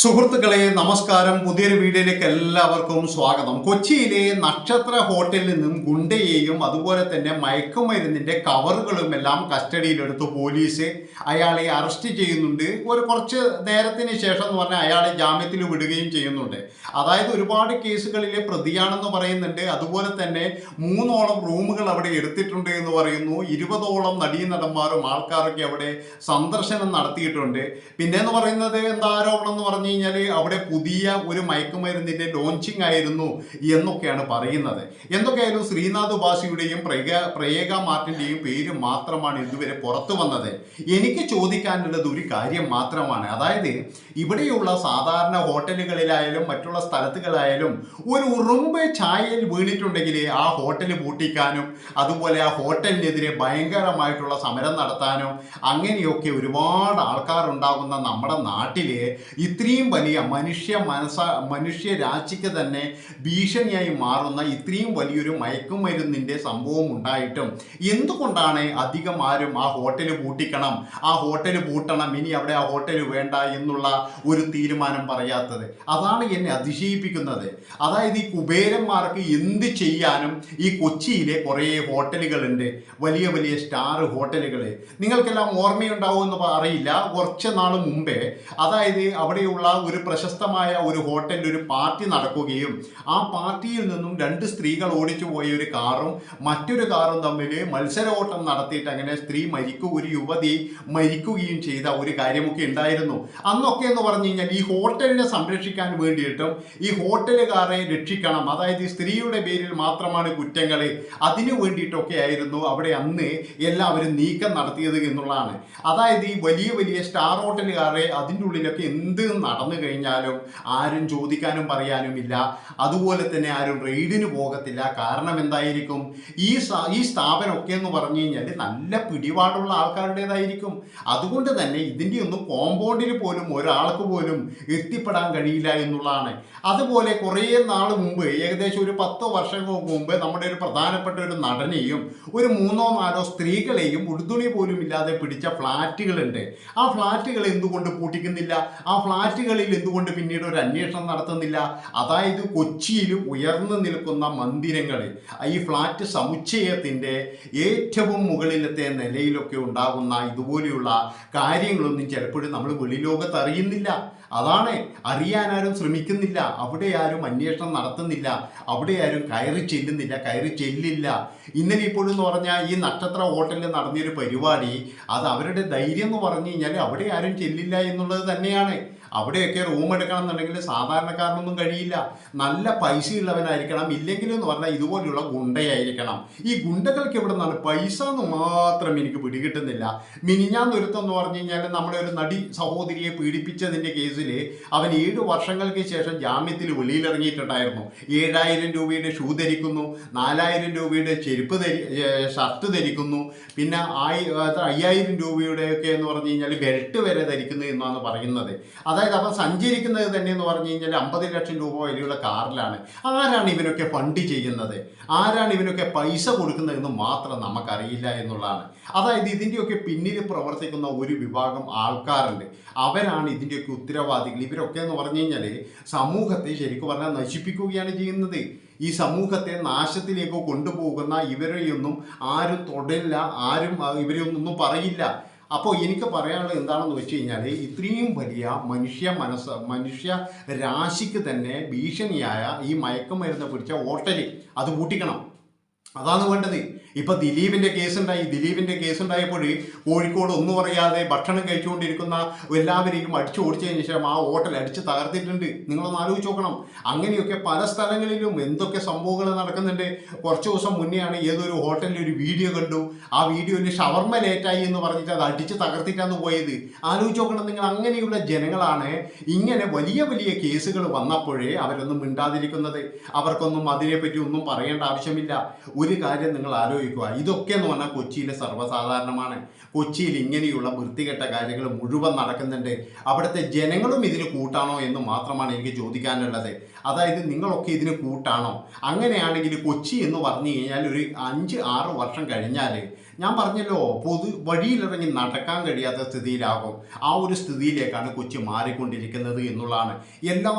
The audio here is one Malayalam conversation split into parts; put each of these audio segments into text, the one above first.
സുഹൃത്തുക്കളെ നമസ്കാരം. പുതിയൊരു വീഡിയോയിലേക്ക് എല്ലാവർക്കും സ്വാഗതം. കൊച്ചിയിലെ നക്ഷത്ര ഹോട്ടലിൽ നിന്നും ഗുണ്ടയെയും അതുപോലെ തന്നെ മയക്കുമരുന്നിന്റെ കവറുകളും എല്ലാം കസ്റ്റഡിയിലെടുത്തു പോലീസ് അയാളെ അറസ്റ്റ് ചെയ്യുന്നുണ്ട്. ഒരു കുറച്ച് നേരത്തിന് ശേഷം എന്ന് പറഞ്ഞാൽ അയാളെ ജാമ്യത്തിൽ വിടുകയും ചെയ്യുന്നുണ്ട്. അതായത് ഒരുപാട് കേസുകളിലെ പ്രതിയാണെന്ന് പറയുന്നുണ്ട്. അതുപോലെ തന്നെ മൂന്നോളം റൂമുകൾ അവിടെ എടുത്തിട്ടുണ്ട് എന്ന് പറയുന്നു. ഇരുപതോളം നടീനടന്മാരും ആൾക്കാരൊക്കെ അവിടെ സന്ദർശനം നടത്തിയിട്ടുണ്ട്. പിന്നെ എന്ന് പറയുന്നത് എന്താ ആരോപണം എന്ന് പറഞ്ഞു കഴിഞ്ഞാൽ അവിടെ പുതിയ ഒരു മയക്കുമരുന്നിന്റെ ലോഞ്ചിങ് ആയിരുന്നു എന്നൊക്കെയാണ് പറയുന്നത്. എന്തൊക്കെയായാലും ശ്രീനാഥ് ഉപാസിയുടെയും പ്രേക പ്രേക മാർട്ടിന്റെയും പേര് മാത്രമാണ് ഇതുവരെ പുറത്തു വന്നത്. എനിക്ക് ചോദിക്കാനുള്ളത് ഒരു കാര്യം മാത്രമാണ്. അതായത് ഇവിടെയുള്ള സാധാരണ ഹോട്ടലുകളിലായാലും മറ്റുള്ള സ്ഥലത്തുകളായാലും ഒരു ഉറുമ്പ് ചായയിൽ വീണിട്ടുണ്ടെങ്കിൽ ആ ഹോട്ടൽ പൂട്ടിക്കാനും അതുപോലെ ആ ഹോട്ടലിനെതിരെ ഭയങ്കരമായിട്ടുള്ള സമരം നടത്താനും അങ്ങനെയൊക്കെ ഒരുപാട് ആൾക്കാരുണ്ടാകുന്ന നമ്മുടെ നാട്ടിൽ ഇത്രയും വലിയ മനുഷ്യ മനസ്സ മനുഷ്യ രാശിക്ക് തന്നെ ഭീഷണിയായി മാറുന്ന ഇത്രയും വലിയൊരു മയക്കുമരുന്നിന്റെ സംഭവം ഉണ്ടായിട്ടും എന്തുകൊണ്ടാണ് അധികം ആരും ആ ഹോട്ടൽ പൂട്ടിക്കണം ആ ഹോട്ടൽ പൂട്ടണം ഇനി അവിടെ ആ ഹോട്ടൽ വേണ്ട എന്നുള്ള ഒരു തീരുമാനം പറയാത്തത്. അതാണ് എന്നെ അതിശയിപ്പിക്കുന്നത്. അതായത് ഈ കുബേരന്മാർക്ക് എന്ത് ചെയ്യാനും ഈ കൊച്ചിയിലെ കുറേ ഹോട്ടലുകളുണ്ട്. വലിയ വലിയ സ്റ്റാർ ഹോട്ടലുകൾ നിങ്ങൾക്കെല്ലാം ഓർമ്മയുണ്ടാവുമെന്ന് അറിയില്ല. കുറച്ച് നാൾ മുമ്പേ അതായത് അവിടെയുള്ള ഒരു പ്രശസ്തമായ ഒരു ഹോട്ടലിൽ ഒരു പാർട്ടി നടക്കുകയും ആ പാർട്ടിയിൽ നിന്നും രണ്ട് സ്ത്രീകൾ ഓടിച്ചു പോയ ഒരു കാറും മറ്റൊരു കാറും തമ്മിൽ മത്സര ഓട്ടം നടത്തിയിട്ട് അങ്ങനെ സ്ത്രീ മരിക്കുക ഒരു യുവതി മരിക്കുകയും ചെയ്ത ഒരു കാര്യമൊക്കെ ഉണ്ടായിരുന്നു. അന്നൊക്കെ എന്ന് പറഞ്ഞു കഴിഞ്ഞാൽ ഈ ഹോട്ടലിനെ സംരക്ഷിക്കാൻ വേണ്ടിയിട്ടും ഈ ഹോട്ടലുകാരെ രക്ഷിക്കണം. അതായത് ഈ സ്ത്രീയുടെ പേരിൽ മാത്രമാണ് കുറ്റങ്ങൾ അതിനു വേണ്ടിയിട്ടൊക്കെ ആയിരുന്നു അവിടെ അന്ന് എല്ലാവരും നീക്കം നടത്തിയത് എന്നുള്ളതാണ്. അതായത് ഈ വലിയ വലിയ സ്റ്റാർ ഹോട്ടലുകാരെ അതിന്റെ ഉള്ളിലൊക്കെ എന്ത് നടന്നു കഴിഞ്ഞാലും ആരും ചോദിക്കാനും പറയാനും ഇല്ല. അതുപോലെ തന്നെ ആരും റെയ്ഡിന് പോകത്തില്ല. കാരണം എന്തായിരിക്കും? ഈ ഈ സ്ഥാപനമൊക്കെ എന്ന് പറഞ്ഞു കഴിഞ്ഞാൽ നല്ല പിടിപാടുള്ള ആൾക്കാരുടേതായിരിക്കും. അതുകൊണ്ട് തന്നെ ഇതിന്റെ ഒന്നും കോമ്പൗണ്ടിൽ പോലും ഒരാൾക്ക് പോലും എത്തിപ്പെടാൻ കഴിയില്ല എന്നുള്ളതാണ്. അതുപോലെ കുറേ നാൾ മുമ്പ് ഏകദേശം ഒരു പത്ത് വർഷങ്ങൾക്ക് മുമ്പ് നമ്മുടെ ഒരു പ്രധാനപ്പെട്ട ഒരു നടനെയും ഒരു മൂന്നോ നാലോ സ്ത്രീകളെയും ഉടുതുണി പോലും ഇല്ലാതെ പിടിച്ച ഫ്ലാറ്റുകളുണ്ട് ആ ഫ്ലാറ്റുകൾ എന്തുകൊണ്ട് പൂട്ടിക്കുന്നില്ല? ആ ഫ്ലാറ്റുകളിൽ എന്തുകൊണ്ട് പിന്നീട് ഒരു അന്വേഷണം നടത്തുന്നില്ല? അതായത് കൊച്ചിയിൽ ഉയർന്നു നിൽക്കുന്ന മന്ദിരങ്ങൾ ഈ ഫ്ലാറ്റ് സമുച്ചയത്തിന്റെ ഏറ്റവും മുകളിലത്തെ നിലയിലൊക്കെ ഉണ്ടാകുന്ന ഇതുപോലെയുള്ള കാര്യങ്ങളൊന്നും ചിലപ്പോഴും നമ്മൾ വെളിലോകത്ത് അറിയുന്നില്ല അതാണ് അറിയാനാരും ശ്രമിക്കുന്നില്ല. അവിടെ ആരും അന്വേഷണം നടത്തുന്നില്ല. അവിടെ ആരും കയറി ചെല്ലുന്നില്ല കയറി ചെല്ലില്ല. ഇന്നലെ ഇപ്പോഴും എന്ന് പറഞ്ഞാൽ ഈ നക്ഷത്ര ഹോട്ടലിൽ നടന്നൊരു പരിപാടി അത് അവരുടെ ധൈര്യം എന്ന് പറഞ്ഞു കഴിഞ്ഞാൽ അവിടെ ആരും ചെല്ലില്ല എന്നുള്ളത് തന്നെയാണ്. അവിടെയൊക്കെ റൂം എടുക്കണം എന്നുണ്ടെങ്കിൽ സാധാരണക്കാരനൊന്നും കഴിയില്ല. നല്ല പൈസയുള്ളവനായിരിക്കണം. ഇല്ലെങ്കിൽ എന്ന് പറഞ്ഞാൽ ഇതുപോലെയുള്ള ഗുണ്ടയായിരിക്കണം. ഈ ഗുണ്ടകൾക്ക് എവിടെ നിന്നാണ് പൈസ എന്ന് മാത്രം എനിക്ക് പിടികിട്ടുന്നില്ല. മിനിഞ്ഞാന്ന് ഒരുത്തം എന്ന് പറഞ്ഞു കഴിഞ്ഞാൽ നമ്മുടെ ഒരു നടി സഹോദരിയെ പീഡിപ്പിച്ചതിന്റെ കേസിൽ അവൻ ഏഴ് വർഷങ്ങൾക്ക് ശേഷം ജാമ്യത്തിൽ വെളിയിലിറങ്ങിയിട്ടുണ്ടായിരുന്നു. ഏഴായിരം രൂപയുടെ ഷൂ ധരിക്കുന്നു നാലായിരം രൂപയുടെ ചെരുപ്പ് ധരി ഷർട്ട് ധരിക്കുന്നു പിന്നെ ആയി അയ്യായിരം രൂപയുടെ ഒക്കെ എന്ന് പറഞ്ഞു കഴിഞ്ഞാൽ ബെൽറ്റ് വരെ ധരിക്കുന്നു എന്നാണ് പറയുന്നത്. അതായത് അവൻ സഞ്ചരിക്കുന്നത് തന്നെ എന്ന് പറഞ്ഞു കഴിഞ്ഞാൽ അമ്പത് ലക്ഷം രൂപ വിലയുള്ള കാറിലാണ്. ആരാണ് ഇവനൊക്കെ ഫണ്ട് ചെയ്യുന്നത്? ആരാണ് ഇവനൊക്കെ പൈസ കൊടുക്കുന്നതെന്ന് മാത്രം നമുക്കറിയില്ല എന്നുള്ളതാണ്. അതായത് ഇതിന്റെയൊക്കെ പിന്നിൽ പ്രവർത്തിക്കുന്ന ഒരു വിഭാഗം ആൾക്കാരുണ്ട്. അവരാണ് ഇതിന്റെയൊക്കെ ഉത്തരവാദികൾ. ഇവരൊക്കെ എന്ന് പറഞ്ഞു കഴിഞ്ഞാൽ സമൂഹത്തെ ശരിക്കും പറഞ്ഞാൽ നശിപ്പിക്കുകയാണ് ചെയ്യുന്നത്. ഈ സമൂഹത്തെ നാശത്തിലേക്ക് കൊണ്ടുപോകുന്ന ഇവരെയൊന്നും ആരും തൊടില്ല ആരും ഇവരെയൊന്നും പറയില്ല. അപ്പോൾ എനിക്ക് പറയാനുള്ളത് എന്താണെന്ന് വെച്ച് കഴിഞ്ഞാൽ ഇത്രയും വലിയ മനുഷ്യ മനസ്സ് മനുഷ്യ രാശിക്ക് തന്നെ ഭീഷണിയായ ഈ മയക്കുമരുന്ന് പിടിച്ച ഹോട്ടൽ അത് പൂട്ടിക്കണം. അതാണ് വേണ്ടത്. ഇപ്പൊ ദിലീപിന്റെ കേസ് ഉണ്ടായി ദിലീപിന്റെ കേസ് ഉണ്ടായപ്പോൾ കോഴിക്കോട് ഒന്നും പറയാതെ ഭക്ഷണം കഴിച്ചുകൊണ്ടിരിക്കുന്ന എല്ലാവരെയും അടിച്ചു ഓടിച്ചതിന് ശേഷം ആ ഹോട്ടൽ അടിച്ച് തകർത്തിട്ടുണ്ട്. നിങ്ങളൊന്ന് ആലോചിച്ച് നോക്കണം. അങ്ങനെയൊക്കെ പല സ്ഥലങ്ങളിലും എന്തൊക്കെ സംഭവങ്ങൾ നടക്കുന്നുണ്ട്. കുറച്ച് ദിവസം മുന്നെയാണ് ഏതൊരു ഹോട്ടലിൽ ഒരു വീഡിയോ കണ്ടു. ആ വീഡിയോയിൽ ഷവർമ ലേറ്റായി എന്ന് പറഞ്ഞിട്ട് അത് അടിച്ച് തകർത്തിട്ടാണ് പോയത്. ആലോചിച്ച് നോക്കണം. നിങ്ങൾ അങ്ങനെയുള്ള ജനങ്ങളാണ് ഇങ്ങനെ വലിയ വലിയ കേസുകൾ വന്നപ്പോഴേ അവരൊന്നും മിണ്ടാതിരിക്കുന്നത്. അവർക്കൊന്നും അതിനെപ്പറ്റി ഒന്നും പറയേണ്ട ആവശ്യമില്ല. ഒരു കാര്യം നിങ്ങൾ ആലോചിക്കുക ഇതൊക്കെ എന്ന് പറഞ്ഞാൽ കൊച്ചിയിലെ സർവസാധാരണമാണ്. കൊച്ചിയിൽ ഇങ്ങനെയുള്ള വൃത്തികെട്ട കാര്യങ്ങൾ മുഴുവൻ നടക്കുന്നുണ്ട്. അവിടുത്തെ ജനങ്ങളും ഇതിന് കൂട്ടാണോ എന്ന് മാത്രമാണ് എനിക്ക് ചോദിക്കാനുള്ളത്. അതായത് നിങ്ങളൊക്കെ ഇതിന് കൂട്ടാണോ? അങ്ങനെയാണെങ്കിൽ കൊച്ചി എന്ന് പറഞ്ഞു കഴിഞ്ഞാൽ ഒരു അഞ്ച് ആറ് വർഷം കഴിഞ്ഞാൽ ഞാൻ പറഞ്ഞല്ലോ പൊതു വഴിയിലിറങ്ങി നടക്കാൻ കഴിയാത്ത സ്ഥിതിയിലാകും. ആ ഒരു സ്ഥിതിയിലേക്കാണ് കൊച്ചി മാറിക്കൊണ്ടിരിക്കുന്നത് എന്നുള്ളതാണ്. എല്ലാ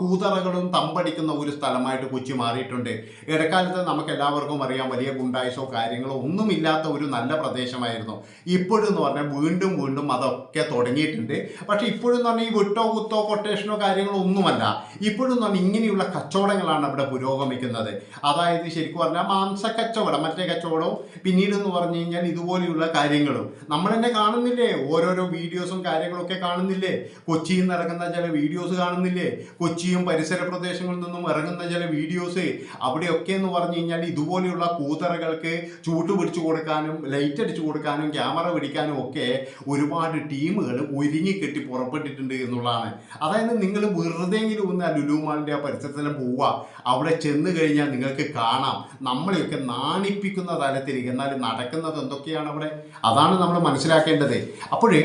കൂതറകളും തമ്പടിക്കുന്ന ഒരു സ്ഥലമായിട്ട് കൊച്ചി മാറിയിട്ടുണ്ട്. ഇടക്കാലത്ത് നമുക്ക് എല്ലാവർക്കും അറിയാം വലിയ ഗുണ്ടായിസോ കാര്യങ്ങളോ ഒന്നുമില്ലാത്ത ഒരു നല്ല പ്രദേശമായിരുന്നു. ഇപ്പോഴെന്ന് പറഞ്ഞാൽ വീണ്ടും വീണ്ടും അതൊക്കെ തുടങ്ങിയിട്ടുണ്ട്. പക്ഷേ ഇപ്പോഴെന്ന് പറഞ്ഞാൽ ഈ വിട്ടോ കുത്തോ കൊട്ടേഷനോ കാര്യങ്ങളോ ഒന്നുമല്ല. ഇപ്പോഴെന്ന് പറഞ്ഞാൽ ഇങ്ങനെയുള്ള കച്ചവടങ്ങളാണ് അവിടെ പുരോഗമിക്കുന്നത്. അതായത് ശരിക്കും പറഞ്ഞാൽ മാംസ കച്ചവടം മറ്റേ കച്ചവടവും പിന്നീട് എന്ന് പറഞ്ഞു കഴിഞ്ഞാൽ ഇതുപോലെയുള്ള കാര്യങ്ങളും. നമ്മൾ തന്നെ കാണുന്നില്ലേ? ഓരോരോ വീഡിയോസും കാര്യങ്ങളൊക്കെ കാണുന്നില്ലേ? കൊച്ചിയിൽ നിന്ന് ഇറങ്ങുന്ന ചില വീഡിയോസ് കാണുന്നില്ലേ? കൊച്ചിയും പരിസര പ്രദേശങ്ങളിൽ നിന്നും ഇറങ്ങുന്ന ചില വീഡിയോസ്. അവിടെയൊക്കെ എന്ന് പറഞ്ഞു കഴിഞ്ഞാൽ ഇതുപോലെയുള്ള കൂതറകൾക്ക് ചൂട്ട് പിടിച്ചു കൊടുക്കാനും ലൈറ്റ് അടിച്ചു കൊടുക്കാനും ക്യാമറ പിടിക്കാനും ഒക്കെ ഒരുപാട് ടീമുകൾ ഒരുങ്ങിക്കെട്ടി പുറപ്പെട്ടിട്ടുണ്ട് എന്നുള്ളതാണ്. അതായത് നിങ്ങൾ വെറുതെങ്കിലും ഒന്ന് ലുലുമാളിന്റെ ആ പരിസരത്തെല്ലാം പോവുക. അവിടെ ചെന്ന് കഴിഞ്ഞാൽ നിങ്ങൾക്ക് കാണാം. നമ്മളെയൊക്കെ നാണിപ്പിക്കുന്ന തലത്തിൽ എന്നാൽ നടക്കുന്നത് എന്തൊക്കെയാണ് അവിടെ? അതാണ് നമ്മൾ മനസ്സിലാക്കേണ്ടത്. അപ്പോഴേ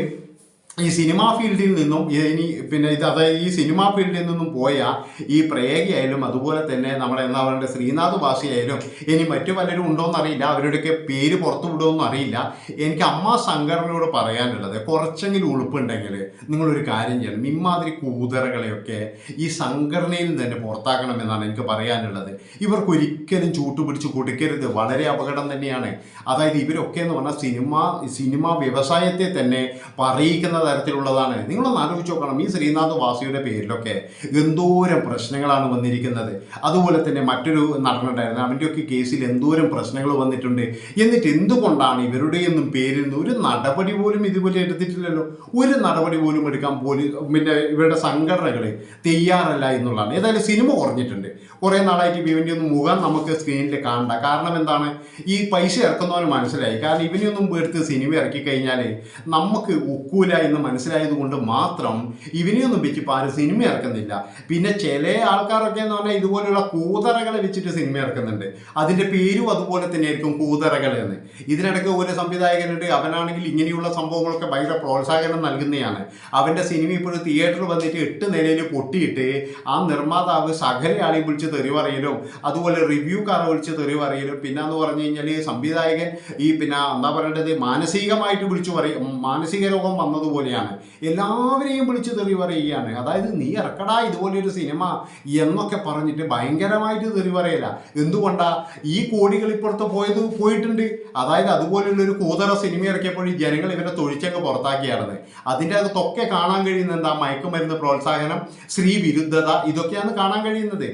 ഈ സിനിമാ ഫീൽഡിൽ നിന്നും ഇനി പിന്നെ ഇത് അതായത് ഈ സിനിമാ ഫീൽഡിൽ നിന്നും പോയ ഈ പ്രേഗയായാലും അതുപോലെ തന്നെ നമ്മുടെ എന്താ പറയുക ശ്രീനാഥ് ഭാഷയായാലും ഇനി മറ്റു പലരും ഉണ്ടോയെന്ന് അറിയില്ല. അവരുടെയൊക്കെ പേര് പുറത്തു വിടുമെന്നും അറിയില്ല. എനിക്ക് അമ്മ സംഘടനയോട് പറയാനുള്ളത് കുറച്ചെങ്കിലും ഉളുപ്പുണ്ടെങ്കിൽ നിങ്ങളൊരു കാര്യം ചെയ്യണം. ഇമാതിരി കൂതറകളെയൊക്കെ ഈ സംഘടനയിൽ നിന്ന് തന്നെ പുറത്താക്കണമെന്നാണ് എനിക്ക് പറയാനുള്ളത്. ഇവർക്ക് ഒരിക്കലും ചൂട്ടുപിടിച്ച് കൊടുക്കരുത്. വളരെ അപകടം തന്നെയാണ്. അതായത് ഇവരൊക്കെ എന്ന് പറഞ്ഞാൽ സിനിമ സിനിമ വ്യവസായത്തെ തന്നെ പറയിക്കുന്ന തരത്തിലുള്ളതാണ്. നിങ്ങളൊന്ന് ആലോചിച്ച് നോക്കണം. ഈ ശ്രീനാഥ് വാസിയുടെ പേരിലൊക്കെ എന്തോരം പ്രശ്നങ്ങളാണ് വന്നിരിക്കുന്നത്. അതുപോലെ തന്നെ മറ്റൊരു നടനുണ്ടായിരുന്നു. അവന്റെയൊക്കെ കേസിൽ എന്തോരം പ്രശ്നങ്ങൾ വന്നിട്ടുണ്ട്. എന്നിട്ട് എന്തുകൊണ്ടാണ് ഇവരുടെയൊന്നും പേരിൽ നിന്ന് ഒരു നടപടി പോലും ഇതുപോലെ എടുത്തിട്ടില്ലല്ലോ? ഒരു നടപടി പോലും എടുക്കാൻ പോലും പിന്നെ ഇവരുടെ സംഘടനകൾ തയ്യാറല്ല എന്നുള്ളതാണ്. ഏതായാലും സിനിമ കുറഞ്ഞിട്ടുണ്ട്. കുറേ നാളായിട്ട് ഇവന്റെ ഒന്നും മുഖം നമുക്ക് സ്ക്രീനിൽ കാണണ്ട. കാരണം എന്താണ്? ഈ പൈസ ഇറക്കുന്നവന് മനസ്സിലായി. കാരണം ഇവനെയൊന്നും എടുത്ത് സിനിമ ഇറക്കി കഴിഞ്ഞാൽ നമുക്ക് ഒക്കൂല എന്ന് മനസ്സിലായത് കൊണ്ട് മാത്രം ഇവനെയൊന്നും വെച്ച് ആരും സിനിമ ഇറക്കുന്നില്ല. പിന്നെ ചില ആൾക്കാരൊക്കെ എന്ന് പറഞ്ഞാൽ ഇതുപോലെയുള്ള കൂതറകളെ വെച്ചിട്ട് സിനിമ ഇറക്കുന്നുണ്ട്. അതിന്റെ പേരും അതുപോലെ തന്നെ ആയിരിക്കും കൂതറകൾ എന്ന്. ഇതിനിടയ്ക്ക് ഒരു സംവിധായകനുണ്ട്. അവനാണെങ്കിൽ ഇങ്ങനെയുള്ള സംഭവങ്ങളൊക്കെ ഭയങ്കര പ്രോത്സാഹനം നൽകുന്നതാണ് അവന്റെ സിനിമ ഇപ്പോഴും തിയേറ്ററിൽ വന്നിട്ട് എട്ട് നിലയിൽ പൊട്ടിയിട്ട് ആ നിർമ്മാതാവ് സകല ആളെയും വിളിച്ച് തെറി പറയലും അതുപോലെ റിവ്യൂക്കാരെ വിളിച്ച് തെറി പറയലും. പിന്നെ എന്ന് പറഞ്ഞു കഴിഞ്ഞാൽ സംവിധായകൻ ഈ പിന്നെ എന്താ പറയേണ്ടത്? മാനസികമായിട്ട് വിളിച്ചു പറയും മാനസിക രോഗം വന്നതുപോലെയാണ്. എല്ലാവരെയും വിളിച്ച് തെറി പറയുകയാണ്. അതായത് നീ ഇറക്കടാ ഇതുപോലൊരു സിനിമ എന്നൊക്കെ പറഞ്ഞിട്ട് ഭയങ്കരമായിട്ട് തെറി പറയല. എന്തുകൊണ്ടാ? ഈ കോടികൾ ഇപ്പുറത്ത് പോയത് പോയിട്ടുണ്ട്. അതായത് അതുപോലെയുള്ള ഒരു കൂതറ സിനിമ ഇറക്കിയപ്പോൾ ഈ ജനങ്ങൾ ഇവരെ തൊഴിച്ചങ്ങ് പുറത്താക്കിയായിരുന്നു അതിന്റെ അകത്തൊക്കെ കാണാൻ കഴിയുന്ന എന്താ മയക്കുമരുന്ന് പ്രോത്സാഹനം സ്ത്രീ വിരുദ്ധത ഇതൊക്കെയാണ് കാണാൻ കഴിയുന്നത്.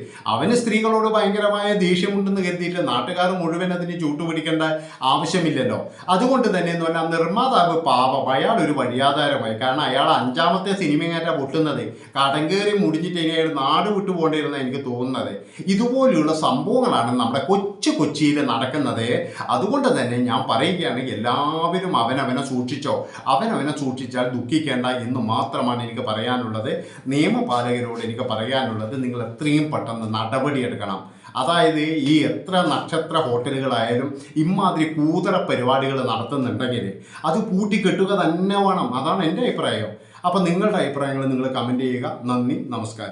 അവന് സ്ത്രീകളോട് ഭയങ്കരമായ ദേഷ്യമുണ്ടെന്ന് കരുതിയിട്ട് നാട്ടുകാർ മുഴുവൻ അതിന് ചൂട്ടുപിടിക്കേണ്ട ആവശ്യമില്ലല്ലോ. അതുകൊണ്ട് തന്നെ എന്ന് പറഞ്ഞാൽ നിർമ്മാതാവ് പാപം അയാൾ ഒരു വഴിയാധാരമായി. കാരണം അയാൾ അഞ്ചാമത്തെ സിനിമങ്ങാറ്റാ പൊട്ടുന്നത്. കടം കയറി മുടിഞ്ഞിട്ട് ഇനി അയാൾ നാട് വിട്ടു പോകേണ്ടിരുന്ന എനിക്ക് തോന്നുന്നത്. ഇതുപോലെയുള്ള സംഭവങ്ങളാണ് നമ്മുടെ കൊച്ചു കൊച്ചിയിൽ നടക്കുന്നത്. അതുകൊണ്ട് തന്നെ ഞാൻ പറയുകയാണ് എല്ലാവരും അവനവനെ സൂക്ഷിച്ചോ. അവനവനെ സൂക്ഷിച്ചാൽ ദുഃഖിക്കേണ്ട എന്ന് മാത്രമാണ് എനിക്ക് പറയാനുള്ളത്. നിയമപാലകരോട് എനിക്ക് പറയാനുള്ളത്. നിങ്ങൾ എത്രയും പെട്ടെന്ന് നടപടിയെടുക്കണം. അതായത് ഈ എത്ര നക്ഷത്ര ഹോട്ടലുകളായാലും ഇമാതിരി കൂതറ പരിപാടികൾ നടത്തുന്നുണ്ടെങ്കിൽ അത് പൂട്ടിക്കെട്ടുക തന്നെ വേണം. അതാണ് എന്റെ അഭിപ്രായം. അപ്പം നിങ്ങളുടെ അഭിപ്രായങ്ങൾ നിങ്ങൾ കമന്റ് ചെയ്യുക. നന്ദി നമസ്കാരം.